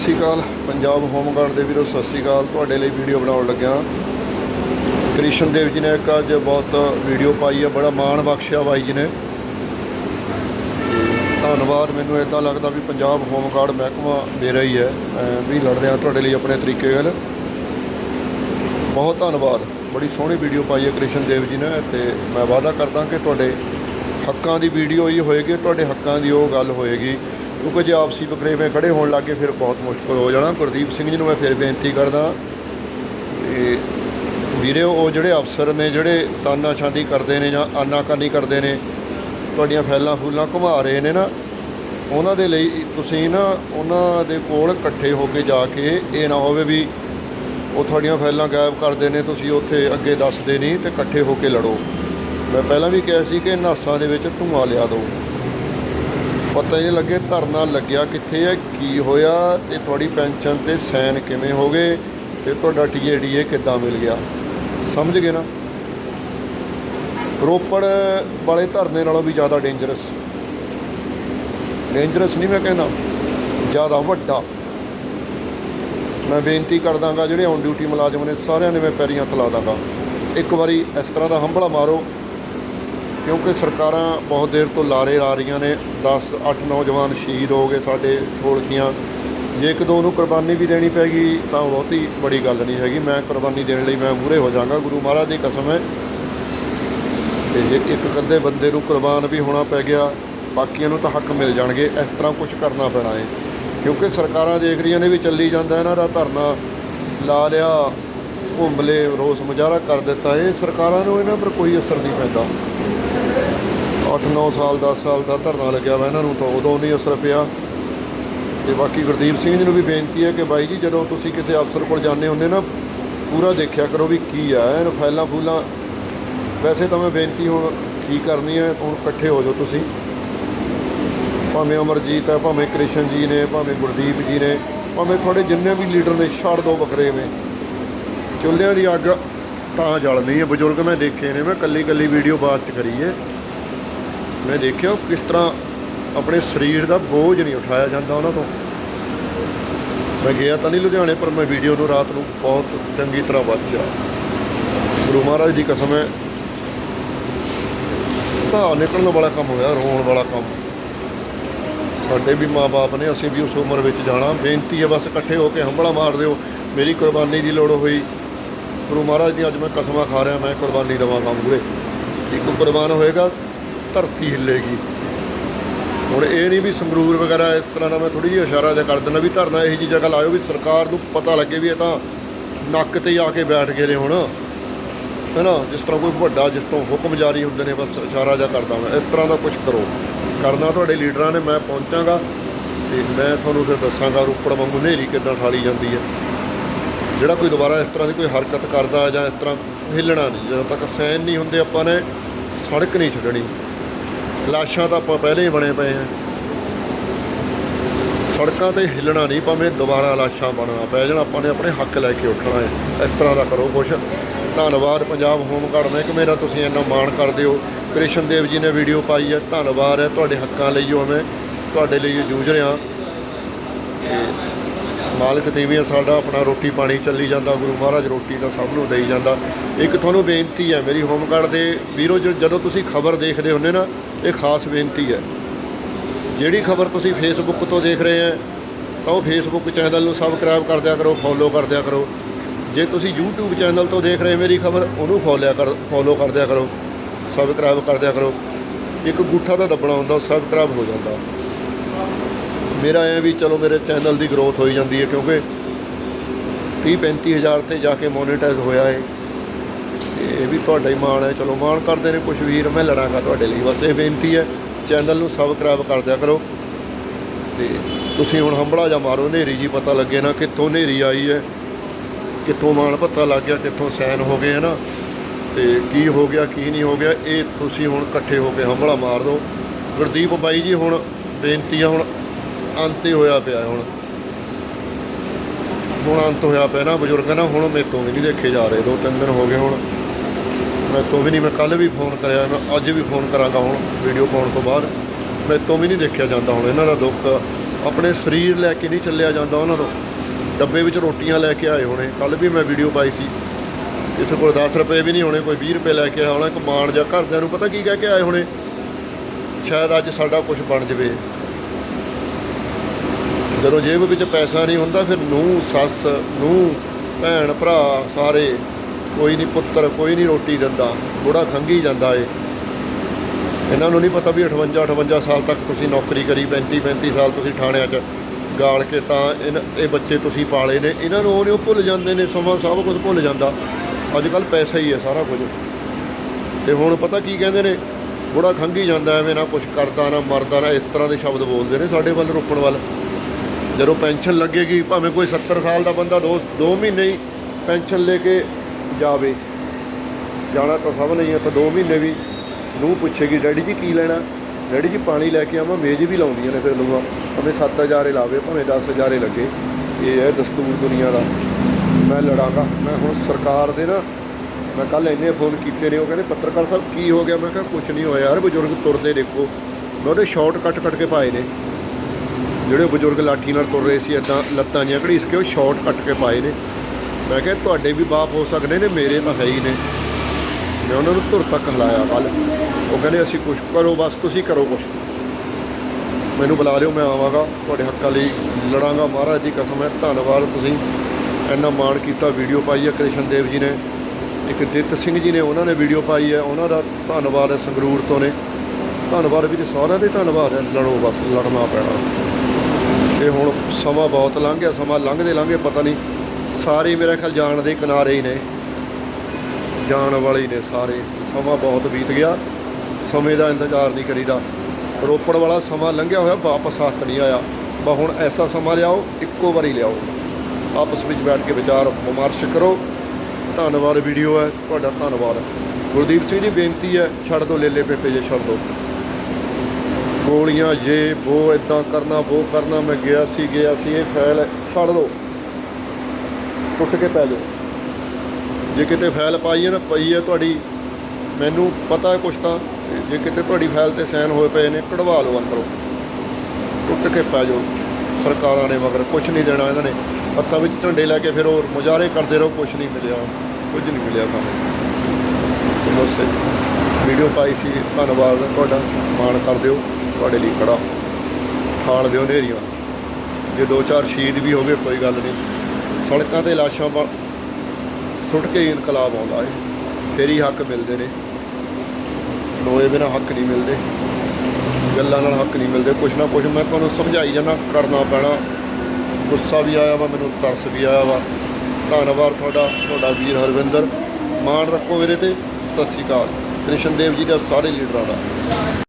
ਸ਼੍ਰੀ ਅਕਾਲ Punjab home guard ਦੇ ਵੀਰੋ ਸਤਿ ਸ਼੍ਰੀ ਅਕਾਲ ਤੁਹਾਡੇ ਲਈ ਵੀਡੀਓ ਬਣਾਉਣ ਲੱਗਿਆ। ਕ੍ਰਿਸ਼ਨ ਦੇਵ ਜੀ ਨੇ ਇੱਕ ਅੱਜ ਬਹੁਤ ਵੀਡੀਓ ਪਾਈ ਹੈ ਬੜਾ ਮਾਣ ਬਖਸ਼ਿਆ ਬਾਈ ਜੀ ਨੇ। ਧੰਨਵਾਦ, ਮੈਨੂੰ ਇਦਾਂ ਲੱਗਦਾ ਵੀ ਪੰਜਾਬ ਹੋਮਗਾਰਡ ਮਹਿਕਮਾ ਮੇਰਾ ਹੀ ਹੈ। ਵੀ ਲੜ ਰਿਹਾ ਤੁਹਾਡੇ ਲਈ ਆਪਣੇ ਤਰੀਕੇ ਨਾਲ ਬਹੁਤ ਧੰਨਵਾਦ। ਬੜੀ ਸੋਹਣੀ ਵੀਡੀਓ ਪਾਈ ਹੈ ਕ੍ਰਿਸ਼ਨ ਦੇਵ ਜੀ ਨੇ ਤੇ ਮੈਂ ਵਾਅਦਾ ਕਰਦਾ ਕਿ ਤੁਹਾਡੇ ਹੱਕਾਂ ਦੀ ਵੀਡੀਓ ਹੀ ਹੋਏਗੀ, ਤੁਹਾਡੇ ਹੱਕਾਂ ਦੀ ਉਹ ਗੱਲ ਹੋਏਗੀ। ਕਿਉਂਕਿ ਜੇ ਆਪਸੀ ਬਕਰੇਵੇਂ ਖੜੇ ਹੋਣ ਲੱਗੇ ਫਿਰ ਬਹੁਤ ਮੁਸ਼ਕਲ ਹੋ ਜਾਣਾ। ਗੁਰਦੀਪ ਸਿੰਘ ਜੀ ਨੂੰ ਮੈਂ ਫਿਰ ਬੇਨਤੀ ਕਰਦਾ ਤੇ ਵੀਰੇ, ਉਹ ਜਿਹੜੇ ਅਫਸਰ ਨੇ, ਜਿਹੜੇ ਤਾਨਾਸ਼ਾਨੀ ਕਰਦੇ ਨੇ ਜਾਂ ਆਨਾਕਾਨੀ ਕਰਦੇ ਨੇ, ਤੁਹਾਡੀਆਂ ਫੈਲਾਂ ਫੂਲਾਂ ਘੁਮਾ ਰਹੇ ਨੇ ਨਾ, ਉਹਨਾਂ ਦੇ ਲਈ ਤੁਸੀਂ ਨਾ ਉਹਨਾਂ ਦੇ ਕੋਲ ਇਕੱਠੇ ਹੋ ਕੇ ਜਾ ਕੇ ਇਹ ਨਾ ਹੋਵੇ ਵੀ ਉਹ ਤੁਹਾਡੀਆਂ ਫਾਈਲਾਂ ਗਾਇਬ ਕਰਦੇ ਨੇ, ਤੁਸੀਂ ਉੱਥੇ ਅੱਗੇ ਦੱਸਦੇ ਨਹੀਂ ਤੇ ਇਕੱਠੇ ਹੋ ਕੇ ਲੜੋ। ਮੈਂ ਪਹਿਲਾਂ ਵੀ ਕਿਹਾ ਸੀ ਕਿ ਨਾਸਾਂ ਦੇ ਵਿੱਚ ਧੂੰਆਂ ਲਿਆ ਦਿਓ। ਪਤਾ ਹੀ ਨਹੀਂ ਲੱਗੇ ਧਰਨਾ ਲੱਗਿਆ ਕਿੱਥੇ ਹੈ, ਕੀ ਹੋਇਆ ਤੇ ਤੁਹਾਡੀ ਪੈਨਸ਼ਨ ਤੇ ਸਾਈਨ ਕਿਵੇਂ ਹੋ ਗਏ ਤੇ ਤੁਹਾਡਾ ਟੀਏਡੀਏ ਕਿੱਦਾਂ ਮਿਲ ਗਿਆ? ਸਮਝ ਗਏ ਨਾ? ਰੋਪੜ ਵਾਲੇ ਧਰਨੇ ਨਾਲੋਂ ਵੀ ਜ਼ਿਆਦਾ ਡੇਂਜਰਸ ਡੇਂਜਰਸ ਨਹੀਂ ਮੈਂ ਕਹਿੰਦਾ, ਜ਼ਿਆਦਾ ਵੱਡਾ। ਮੈਂ ਬੇਨਤੀ ਕਰਦਾਗਾ ਜਿਹੜੇ ਔਨ ਡਿਊਟੀ ਮੁਲਾਜ਼ਮ ਨੇ ਸਾਰਿਆਂ ਦੇ ਮੈਂ ਪੈਰੀਆਂ ਤਲਾ ਦਾਂਗਾ। ਇੱਕ ਵਾਰੀ ਇਸ ਤਰ੍ਹਾਂ ਦਾ ਹੰਭਲਾ ਮਾਰੋ ਕਿਉਂਕਿ ਸਰਕਾਰਾਂ ਬਹੁਤ ਦੇਰ ਤੋਂ ਲਾਰੇ ਲਾ ਰਹੀਆਂ ਨੇ 10 8 ਨੌਜਵਾਨ ਸ਼ਹੀਦ ਹੋ ਗਏ ਸਾਡੇ ਢੋਲਕੀਆਂ ਜੇ ਇੱਕ ਦੋ ਨੂੰ ਕੁਰਬਾਨੀ ਵੀ ਦੇਣੀ ਪੈਗੀ, ਤਾਂ ਬਹੁਤੀ ਬੜੀ ਗੱਲ ਨਹੀਂ ਹੈਗੀ। ਮੈਂ ਕੁਰਬਾਨੀ ਦੇਣ ਲਈ ਮੈਂ ਮੂਹਰੇ ਹੋ ਜਾਵਾਂਗਾ ਗੁਰੂ ਮਹਾਰਾਜ ਦੀ ਕਸਮ ਹੈ। ਤੇ ਜੇ ਇੱਕ ਕੱਦੇ ਬੰਦੇ ਨੂੰ ਕੁਰਬਾਨ ਵੀ ਹੋਣਾ ਪੈ ਗਿਆ, ਬਾਕੀਆਂ ਨੂੰ ਤਾਂ ਹੱਕ ਮਿਲ ਜਾਣਗੇ। ਇਸ ਤਰ੍ਹਾਂ ਕੁਝ ਕਰਨਾ ਪੈਣਾ ਹੈ ਕਿਉਂਕਿ ਸਰਕਾਰਾਂ ਦੇਖ ਰਹੀਆਂ ਨੇ ਵੀ ਚੱਲੀ ਜਾਂਦਾ ਇਹਨਾਂ ਦਾ ਧਰਨਾ। ਲਾ ਲਿਆ ਘੁੰਮਲੇ ਰੋਸ ਮੁਜ਼ਾਹਰਾ ਕਰ ਦਿੱਤਾ। ਇਹ ਸਰਕਾਰਾਂ ਨੂੰ ਇਹਨਾਂ ਪਰ ਕੋਈ ਅਸਰ ਨਹੀਂ ਪੈਂਦਾ। 8-9 ਸਾਲ 10 ਸਾਲ ਦਾ ਧਰਨਾ ਲੱਗਿਆ ਵਾ ਇਹਨਾਂ ਨੂੰ ਤਾਂ ਉਦੋਂ ਨਹੀਂ ਅਸਰ ਪਿਆ। ਤੇ ਬਾਕੀ ਗੁਰਦੀਪ ਸਿੰਘ ਜੀ ਨੂੰ ਵੀ ਬੇਨਤੀ ਹੈ ਕਿ ਬਾਈ ਜੀ, ਜਦੋਂ ਤੁਸੀਂ ਕਿਸੇ ਅਫਸਰ ਕੋਲ ਜਾਂਦੇ ਹੁੰਦੇ ਨਾ, ਪੂਰਾ ਦੇਖਿਆ ਕਰੋ ਵੀ ਕੀ ਆ। ਇਹਨ ਫਾਈਲਾਂ ਫੂਲਾਂ, ਵੈਸੇ ਤਾਂ ਮੈਂ ਬੇਨਤੀ ਹੁਣ ਕੀ ਕਰਨੀ ਹੈ, ਹੁਣ ਇਕੱਠੇ ਹੋ ਜਾਓ ਤੁਸੀਂ। ਭਾਵੇਂ ਅਮਰਜੀਤ ਹੈ, ਭਾਵੇਂ ਕ੍ਰਿਸ਼ਨ ਜੀ ਨੇ, ਭਾਵੇਂ ਗੁਰਦੀਪ ਜੀ ਨੇ, ਭਾਵੇਂ ਤੁਹਾਡੇ ਜਿੰਨੇ ਵੀ ਲੀਡਰ ਨੇ, ਛੱਡ ਦੋ ਵੱਖਰੇਵੇਂ ਚੁੱਲ੍ਹਿਆਂ ਦੀ ਅੱਗ ਤਾਂ ਜਲਦੀ ਹੈ। ਬਜ਼ੁਰਗ ਮੈਂ ਦੇਖੇ ਨੇ, ਮੈਂ ਕੱਲੀ ਕੱਲੀ ਵੀਡੀਓ ਬਾਅਦ ਚ ਕਰੀ ਹੈ ਮੈਂ ਦੇਖਿਆ ਉਹ ਕਿਸ ਤਰ੍ਹਾਂ ਆਪਣੇ ਸਰੀਰ ਦਾ ਬੋਝ ਨਹੀਂ ਉਠਾਇਆ ਜਾਂਦਾ ਉਹਨਾਂ ਤੋਂ। ਮੈਂ ਗਿਆ ਤਾਂ ਨਹੀਂ ਲੁਧਿਆਣੇ, ਪਰ ਮੈਂ ਵੀਡੀਓ ਨੂੰ ਰਾਤ ਨੂੰ ਬਹੁਤ ਚੰਗੀ ਤਰ੍ਹਾਂ ਵਾਚਿਆ। ਗੁਰੂ ਮਹਾਰਾਜ ਦੀ ਕਸਮ ਹੈ ਤਾਂ ਨਿਕਲਣ ਵਾਲਾ ਕੰਮ ਹੋਇਆ, ਰੋਣ ਵਾਲਾ ਕੰਮ। ਸਾਡੇ ਵੀ ਮਾਪੇ ਨੇ, ਅਸੀਂ ਵੀ ਉਸ ਉਮਰ ਵਿੱਚ ਜਾਣਾ। ਬੇਨਤੀ ਹੈ ਬਸ ਇਕੱਠੇ ਹੋ ਕੇ ਹੰਬਲਾ ਮਾਰ ਦਿਓ। ਮੇਰੀ ਕੁਰਬਾਨੀ ਦੀ ਲੋੜ ਹੋਈ। ਗੁਰੂ ਮਹਾਰਾਜ ਦੀ ਅੱਜ ਮੈਂ ਕਸਮਾਂ ਖਾ ਰਿਹਾ, ਮੈਂ ਕੁਰਬਾਨੀ ਦੇਵਾਂਗਾ ਮੂਰੇ ਇੱਕ ਕੁਰਬਾਨ ਹੋਏਗਾ ਧਰਤੀ ਹਿੱਲੇਗੀ। ਹੁਣ ਇਹ ਨਹੀਂ ਵੀ ਸੰਗਰੂਰ ਵਗੈਰਾ ਇਸ ਤਰ੍ਹਾਂ ਦਾ ਮੈਂ ਥੋੜੀ ਜਿਹੀ ਇਸ਼ਾਰਾ ਜਿਹਾ ਕਰ ਦਿੰਦਾ ਵੀ ਧਰਨਾ ਇਹੋ ਜਿਹੀ ਜਗ੍ਹਾ ਲਾਇਓ ਵੀ ਸਰਕਾਰ ਨੂੰ ਪਤਾ ਲੱਗੇ ਵੀ ਇਹ ਤਾਂ ਨੱਕ ਤੇ ਆ ਕੇ ਬੈਠ ਗਏ ਨੇ ਹੁਣ। ਹੈਨਾ ਜਿਸ ਤਰ੍ਹਾਂ ਕੋਈ ਵੱਡਾ ਜਿਸ ਤੋਂ ਹੁਕਮ ਜਾਰੀ ਹੁੰਦੇ ਨੇ, ਬਸ ਇਸ਼ਾਰਾ ਜਿਹਾ ਕਰਦਾ ਮੈਂ ਇਸ ਤਰ੍ਹਾਂ ਦਾ ਕੁਝ ਕਰੋ। ਕਰਨਾ ਤੁਹਾਡੇ ਲੀਡਰਾਂ ਨੇ, ਮੈਂ ਪਹੁੰਚਾਂਗਾ ਤੇ ਮੈਂ ਤੁਹਾਨੂੰ ਫਿਰ ਦੱਸਾਂਗਾ ਰੋਪੜ ਵਾਂਗੂ ਹਨੇਰੀ ਕਿੱਦਾਂ ਠਾਲੀ ਜਾਂਦੀ ਹੈ। ਜਿਹੜਾ ਕੋਈ ਦੁਬਾਰਾ ਇਸ ਤਰ੍ਹਾਂ ਦੀ ਕੋਈ ਹਰਕਤ ਕਰਦਾ ਜਾਂ ਇਸ ਤਰ੍ਹਾਂ ਹਿੱਲਣਾ ਨਹੀਂ, ਜਦੋਂ ਤੱਕ ਸੈਨ ਨਹੀਂ ਹੁੰਦੇ ਆਪਾਂ ਨੇ, ਸੜਕ ਨਹੀਂ ਛੱਡਣੀ। ਲਾਸ਼ਾਂ ਤਾਂ ਆਪਾਂ ਪਹਿਲੇ ਹੀ ਬਣੇ ਪਏ ਆ। ਸੜਕਾਂ ਤੇ ਹਿੱਲਣਾ ਨਹੀਂ, ਭਾਵੇਂ ਦੁਬਾਰਾ ਲਾਸ਼ਾਂ ਬਣਨਾ ਪੈ ਜਾਣ, ਆਪਾਂ ਨੇ ਆਪਣੇ ਹੱਕ ਲੈ ਕੇ ਉੱਠਣਾ ਹੈ। ਇਸ ਤਰ੍ਹਾਂ ਦਾ ਕਰੋ ਕੁਛ। ਧੰਨਵਾਦ ਪੰਜਾਬ ਹੋਮਗਾਰਡ ਮਹਿਕਮੇ ਦਾ, ਤੁਸੀਂ ਇੰਨਾ ਮਾਣ ਕਰਦੇ ਹੋ। ਕ੍ਰਿਸ਼ਨ ਦੇਵ ਜੀ ਨੇ ਵੀਡੀਓ ਪਾਈ ਹੈ। ਧੰਨਵਾਦ ਹੈ ਤੁਹਾਡੇ ਹੱਕਾਂ ਲਈ ਜੋ ਮੈਂ ਤੁਹਾਡੇ ਲਈ ਜੂਝ ਰਿਹਾ। ਤੇ ਮਾਲਕ ਤੇ ਵੀ ਸਾਡਾ ਆਪਣਾ ਰੋਟੀ ਪਾਣੀ ਚੱਲੀ ਜਾਂਦਾ, ਗੁਰੂ ਮਹਾਰਾਜ ਰੋਟੀ ਦਾ ਸਭ ਨੂੰ ਦੇਈ ਜਾਂਦਾ। ਇੱਕ ਤੁਹਾਨੂੰ ਬੇਨਤੀ ਹੈ ਮੇਰੀ ਹੋਮਗਾਰਡ ਦੇ ਵੀਰੋ ਜਦੋਂ ਤੁਸੀਂ ਖਬਰ ਦੇਖਦੇ ਹੁੰਦੇ ਨਾ, ਇਹ ਖਾਸ ਬੇਨਤੀ ਹੈ। ਜਿਹੜੀ ਖਬਰ ਤੁਸੀਂ ਫੇਸਬੁੱਕ ਤੋਂ ਦੇਖ ਰਹੇ ਹੈ, ਤਾਂ ਉਹ ਫੇਸਬੁੱਕ ਚੈਨਲ ਨੂੰ ਸਬਸਕ੍ਰਾਈਬ ਕਰ ਦਿਆ ਕਰੋ ਫੋਲੋ ਕਰ ਦਿਆ ਕਰੋ। ਜੇ ਤੁਸੀਂ YouTube ਚੈਨਲ ਤੋਂ ਦੇਖ ਰਹੇ ਮੇਰੀ ਖਬਰ, ਉਹਨੂੰ ਫੋਲਿਆ ਕਰ ਫੋਲੋ ਕਰ ਦਿਆ ਕਰੋ ਸਬਸਕ੍ਰਾਈਬ ਕਰ ਦਿਆ ਕਰੋ। ਇੱਕ ਗੁੱਠਾ ਦਾ ਦੱਬਣਾ ਹੁੰਦਾ, ਉਹ ਸਬਸਕ੍ਰਾਈਬ ਹੋ ਜਾਂਦਾ। ਮੇਰਾ ਐ ਵੀ ਚਲੋ ਮੇਰੇ ਚੈਨਲ ਦੀ ਗਰੋਥ ਹੋਈ ਜਾਂਦੀ ਹੈ ਕਿਉਂਕਿ 30 35 ਹਜ਼ਾਰ ਤੇ ਜਾ ਕੇ ਮੋਨੇਟਾਈਜ਼ ਹੋਇਆ ਹੈ। ਤੇ ਇਹ ਵੀ ਤੁਹਾਡਾ ਹੀ ਮਾਣ ਹੈ। ਚਲੋ ਮਾਣ ਕਰਦੇ ਨੇ ਕੁਝ ਵੀਰ, ਮੈਂ ਲੜਾਂਗਾ ਤੁਹਾਡੇ ਲਈ। ਬਸ ਇਹ ਬੇਨਤੀ ਹੈ ਚੈਨਲ ਨੂੰ ਸਬਸਕ੍ਰਾਈਬ ਕਰ ਦਿਆ ਕਰੋ। ਤੇ ਤੁਸੀਂ ਹੁਣ ਹੰਬਲਾ ਜਾਂ ਮਾਰੋ, ਹਨੇਰੀ ਜੀ ਪਤਾ ਲੱਗੇ ਨਾ ਕਿੱਥੋਂ ਹਨੇਰੀ ਆਈ ਹੈ, ਕਿੱਥੋਂ ਮਾਣ ਪਤਾ ਲੱਗ ਗਿਆ, ਕਿੱਥੋਂ ਸੈਨ ਹੋ ਗਏ ਹੈ ਨਾ। ਤੇ ਕੀ ਹੋ ਗਿਆ, ਕੀ ਨਹੀਂ ਹੋ ਗਿਆ, ਇਹ ਤੁਸੀਂ ਹੁਣ ਇਕੱਠੇ ਹੋ ਕੇ ਹੰਬਲਾ ਮਾਰ ਦਿਓ। ਗੁਰਦੀਪ ਬਾਈ ਜੀ, ਹੁਣ ਬੇਨਤੀ ਆ, ਹੁਣ ਅੰਤ ਹੀ ਹੋਇਆ ਪਿਆ ਹੁਣ। ਹੁਣ ਅੰਤ ਹੋਇਆ ਪਿਆ ਨਾ ਬਜ਼ੁਰਗਾਂ ਨਾ ਹੁਣ ਮੇਰੇ ਤੋਂ ਵੀ ਨਹੀਂ ਦੇਖੇ ਜਾ ਰਹੇ, ਦੋ ਤਿੰਨ ਦਿਨ ਹੋ ਗਏ ਹੁਣ। ਮੈਂ ਤੋਂ ਵੀ ਨਹੀਂ, ਮੈਂ ਕੱਲ ਵੀ ਫੋਨ ਕਰਿਆ, ਮੈਂ ਅੱਜ ਵੀ ਫੋਨ ਕਰਾਂਗਾ ਹੁਣ ਵੀਡੀਓ ਪਾਉਣ ਤੋਂ ਬਾਅਦ। ਮੇਰੇ ਤੋਂ ਵੀ ਨਹੀਂ ਦੇਖਿਆ ਜਾਂਦਾ ਹੁਣ, ਇਹਨਾਂ ਦਾ ਦੁੱਖ। ਆਪਣੇ ਸਰੀਰ ਲੈ ਕੇ ਨਹੀਂ ਚੱਲਿਆ ਜਾਂਦਾ ਉਹਨਾਂ ਨੂੰ ਡੱਬੇ ਵਿੱਚ ਰੋਟੀਆਂ ਲੈ ਕੇ ਆਏ ਹੋਣੇ ਕੱਲ ਵੀ ਮੈਂ ਵੀਡੀਓ ਪਾਈ ਸੀ। ਕਿਸੇ ਕੋਲ 10 ਰੁਪਏ ਵੀ ਨਹੀਂ ਹੋਣੇ, ਕੋਈ 20 ਰੁਪਏ ਲੈ ਕੇ ਆਇਆ ਹੋਣਾ, ਇੱਕ ਜਾਂ ਘਰਦਿਆਂ ਨੂੰ, ਪਤਾ ਕੀ ਕਹਿ ਕੇ ਆਏ ਹੋਣੇ? ਸ਼ਾਇਦ ਅੱਜ ਸਾਡਾ ਕੁਝ ਬਣ ਜਵੇ। ਜਦੋਂ ਜੇਬ ਵਿੱਚ ਪੈਸਾ ਨਹੀਂ ਹੁੰਦਾ, ਫਿਰ ਨੂੰ ਸੱਸ ਨੂੰ ਭੈਣ, ਭਰਾ ਸਾਰੇ ਕੋਈ ਨਹੀਂ ਪੁੱਤਰ, ਕੋਈ ਨਹੀਂ ਰੋਟੀ ਦਿੰਦਾ, ਬੁੜਾ ਖੰਗੀ ਜਾਂਦਾ ਏ। ਇਹਨਾਂ ਨੂੰ ਨਹੀਂ ਪਤਾ ਵੀ 58 58 ਸਾਲ ਤੱਕ ਤੁਸੀਂ ਨੌਕਰੀ ਕਰੀ 35 35 ਸਾਲ ਤੁਸੀਂ ਥਾਣਿਆਂ 'ਚ ਗਾਲ ਕੇ ਤਾਂ ਇਹ ਬੱਚੇ ਤੁਸੀਂ ਪਾਲੇ ਨੇ। ਇਹਨਾਂ ਨੂੰ ਉਹ ਨਹੀਂ, ਉਹ ਭੁੱਲ ਜਾਂਦੇ ਨੇ, ਸਮਾਂ ਸਭ ਕੁਝ ਭੁੱਲ ਜਾਂਦਾ। ਅੱਜ ਕੱਲ ਪੈਸਾ ਹੀ ਹੈ ਸਾਰਾ ਕੁਝ। ਤੇ ਹੁਣ ਪਤਾ ਕੀ ਕਹਿੰਦੇ ਨੇ, ਬੁੜਾ ਖੰਗੀ ਜਾਂਦਾ, ਐਵੇਂ ਨਾ ਕੁਝ ਕਰਦਾ, ਨਾ ਮਰਦਾ, ਨਾ ਇਸ ਤਰ੍ਹਾਂ ਦੇ ਸ਼ਬਦ ਬੋਲਦੇ ਨੇ ਸਾਡੇ ਵੱਲ, ਰੋਪਣ ਵੱਲ। ਜਦੋਂ ਪੈਨਸ਼ਨ ਲੱਗੇਗੀ, ਭਾਵੇਂ ਕੋਈ 70 ਸਾਲ ਦਾ ਬੰਦਾ ਦੋ ਦੋ ਮਹੀਨੇ ਹੀ ਪੈਨਸ਼ਨ ਲੈ ਕੇ ਜਾਵੇ। ਜਾਣਾ ਤਾਂ ਸਭ ਨਹੀਂ ਹੈ ਤਾਂ ਦੋ ਮਹੀਨੇ ਵੀ ਨੂੰ ਪੁੱਛੇਗੀ, ਡੈਡੀ ਜੀ, ਕੀ ਲੈਣਾ? ਡੈਡੀ ਜੀ, ਪਾਣੀ ਲੈ ਕੇ ਆਵਾਂ, ਮੇਜ਼ ਵੀ ਲਾਉਂਦੀਆਂ ਨੇ ਫਿਰ ਲੂਆ ਭਾਵੇਂ 7000 ਹੀ ਲਾਵੇ, ਭਾਵੇਂ 10000 ਹੀ ਲੱਗੇ। ਇਹ ਹੈ ਦਸਤੂਰ ਦੁਨੀਆ ਦਾ। ਮੈਂ ਲੜਾਂਗਾ। ਮੈਂ ਹੁਣ ਸਰਕਾਰ ਦੇ ਨਾ, ਮੈਂ ਕੱਲ ਇੰਨੇ ਫੋਨ ਕੀਤੇ ਨੇ, ਉਹ ਕਹਿੰਦੇ, ਪੱਤਰਕਾਰ ਸਾਹਿਬ, ਕੀ ਹੋ ਗਿਆ? ਮੈਂ ਕਿਹਾ ਕੁਝ ਨਹੀਂ ਹੋਇਆ ਯਾਰ, ਬਜ਼ੁਰਗ ਤੁਰਦੇ ਦੇਖੋ। ਮੈਂ ਉਹਦੇ ਸ਼ਾਰਟ ਕੱਟ ਕੱਟ ਕੇ ਪਾਏ ਨੇ। ਜਿਹੜੇ ਬਜ਼ੁਰਗ ਲਾਠੀ ਨਾਲ ਤੁਰ ਰਹੇ ਸੀ ਇਦਾਂ ਲੱਤਾਂ ਜਿਹੀਆਂ ਘੜੀਸ ਕੇ ਉਹ ਸ਼ਾਰਟ ਕੱਟ ਕੇ ਪਾਏ ਨੇ। ਮੈਂ ਕਿਹਾ, ਤੁਹਾਡੇ ਵੀ ਬਾਪ ਹੋ ਸਕਦੇ ਨੇ, ਮੇਰੇ ਤਾਂ ਹੈ ਹੀ ਨੇ। ਮੈਂ ਉਹਨਾਂ ਨੂੰ ਧੁਰ ਤੱਕ ਹਿਲਾਇਆ ਕੱਲ ਉਹ ਕਹਿੰਦੇ, ਅਸੀਂ ਕੁਝ ਕਰੋ, ਬਸ ਤੁਸੀਂ ਕਰੋ ਕੁਝ ਮੈਨੂੰ ਬੁਲਾ ਲਿਓ, ਮੈਂ ਆਵਾਂਗਾ, ਤੁਹਾਡੇ ਹੱਕਾਂ ਲਈ ਲੜਾਂਗਾ। ਮਹਾਰਾਜ ਦੀ ਕਸਮ ਹੈ, ਧੰਨਵਾਦ ਤੁਸੀਂ ਇੰਨਾ ਮਾਣ ਕੀਤਾ, ਵੀਡੀਓ ਪਾਈ ਹੈ ਕ੍ਰਿਸ਼ਨ ਦੇਵ ਜੀ ਨੇ। ਇੱਕ ਦਿੱਤ ਸਿੰਘ ਜੀ ਨੇ ਉਹਨਾਂ ਨੇ ਵੀਡੀਓ ਪਾਈ ਹੈ, ਉਹਨਾਂ ਦਾ ਧੰਨਵਾਦ ਹੈ ਸੰਗਰੂਰ ਤੋਂ ਨੇ। ਧੰਨਵਾਦ ਵੀ ਸਾਰਿਆਂ ਦੇ ਧੰਨਵਾਦ ਹੈ, ਲੜੋ ਬਸ, ਲੜਨਾ ਪੈਣਾ। ਤੇ ਹੁਣ ਸਮਾਂ ਬਹੁਤ ਲੰਘ ਗਿਆ, ਸਮਾਂ ਲੰਘਦੇ ਲੰਘੇ ਪਤਾ ਨਹੀਂ ਸਾਰੇ ਮੇਰੇ ਖਿਆਲ ਜਾਣ ਦੇ ਕਿਨਾਰੇ ਹੀ ਨੇ। ਜਾਣ ਵਾਲੇ ਹੀ ਨੇ ਸਾਰੇ। ਸਮਾਂ ਬਹੁਤ ਬੀਤ ਗਿਆ। ਸਮੇਂ ਦਾ ਇੰਤਜ਼ਾਰ ਨਹੀਂ ਕਰੀਦਾ। ਰੋਪੜ ਵਾਲਾ ਸਮਾਂ ਲੰਘਿਆ ਹੋਇਆ, ਵਾਪਸ ਹੱਥ ਨਹੀਂ ਆਇਆ। ਬਾ ਹੁਣ ਐਸਾ ਸਮਾਂ ਲਿਆਓ, ਇੱਕੋ ਵਾਰੀ ਲਿਆਓ। ਆਪਸ ਵਿੱਚ ਬੈਠ ਕੇ ਵਿਚਾਰ ਵਿਮਰਸ਼ ਕਰੋ। ਧੰਨਵਾਦ, ਵੀਡੀਓ ਹੈ। ਤੁਹਾਡਾ ਧੰਨਵਾਦ। ਗੁਰਦੀਪ ਸਿੰਘ ਜੀ, ਬੇਨਤੀ ਹੈ, ਛੱਡ ਦਿਓ ਲੇਲੇ ਪੇਪੇ ਜੇ ਛੱਡ ਦਿਓ। ਗੋਲੀਆਂ ਜੇ ਉਹ ਇਦਾਂ ਕਰਨਾ ਉਹ ਕਰਨਾ ਮੈਂ ਗਿਆ ਸੀ ਗਿਆ ਸੀ ਇਹ ਫਾਈਲ ਹੈ, ਛੱਡ ਦਿਓ ਟੁੱਟ ਕੇ ਪੈ ਜਾਓ। ਜੇ ਕਿਤੇ ਫਾਈਲ ਪਾਈ ਹੈ ਨਾ ਪਈ ਹੈ ਤੁਹਾਡੀ ਮੈਨੂੰ ਪਤਾ ਹੈ ਕੁਛ ਤਾਂ ਜੇ ਕਿਤੇ ਤੁਹਾਡੀ ਫਾਈਲ ਤੇ ਸਾਈਨ ਹੋਏ ਪਏ ਨੇ ਕਢਵਾ ਲਓ ਅੰਦਰੋਂ। ਟੁੱਟ ਕੇ ਪੈ ਜਾਓ। ਸਰਕਾਰਾਂ ਨੇ ਮਗਰ ਕੁਝ ਨਹੀਂ ਦੇਣਾ ਇਹਨਾਂ ਨੇ। ਹੱਥਾਂ ਵਿੱਚ ਝੰਡੇ ਲੈ ਕੇ ਫਿਰ ਉਹ ਮੁਜ਼ਾਹਰੇ ਕਰਦੇ ਰਹੋ ਕੁਝ ਨਹੀਂ ਮਿਲਿਆ। ਕੁਝ ਨਹੀਂ ਮਿਲਿਆ ਸਾਨੂੰ। ਬਸ ਵੀਡੀਓ ਪਾਈ ਸੀ, ਧੰਨਵਾਦ ਤੁਹਾਡਾ, ਮਾਣ ਕਰ ਦਿਓ, ਤੁਹਾਡੇ ਲਈ ਖੜਾ। ਖਾਲ ਦਿਓ ਨੇਰੀਆਂ ਜੇ ਦੋ ਚਾਰ ਸ਼ਹੀਦ ਵੀ ਹੋ ਗਏ, ਕੋਈ ਗੱਲ ਨਹੀਂ। ਸੜਕਾਂ ਤੇ ਲਾਸ਼ਾਂ ਵਾ- ਸੁੱਟ ਕੇ ਹੀ ਇਨਕਲਾਬ ਆਉਂਦਾ ਹੈ ਫਿਰ ਹੀ ਹੱਕ ਮਿਲਦੇ ਨੇ। ਲੋਏ ਬਿਨਾ ਹੱਕ ਨਹੀਂ ਮਿਲਦੇ। ਗੱਲਾਂ ਨਾਲ ਹੱਕ ਨਹੀਂ ਮਿਲਦੇ। ਕੁਛ ਨਾ ਕੁਛ ਮੈਂ ਤੁਹਾਨੂੰ ਸਮਝਾਈ ਜਾਂਦਾ, ਕਰਨਾ ਪੈਣਾ। ਗੁੱਸਾ ਵੀ ਆਇਆ ਵਾ, ਮੈਨੂੰ ਤਰਸ ਵੀ ਆਇਆ ਵਾ। ਧੰਨਵਾਦ ਤੁਹਾਡਾ ਤੁਹਾਡਾ ਵੀਰ ਹਰਵਿੰਦਰ। ਮਾਣ ਰੱਖੋ ਮੇਰੇ ਤੇ। ਸਤਿ ਸ਼੍ਰੀ ਅਕਾਲ। ਕ੍ਰਿਸ਼ਨ ਦੇਵ ਜੀ ਦਾ ਸਾਰੇ ਲੀਡਰਾਂ ਦਾ।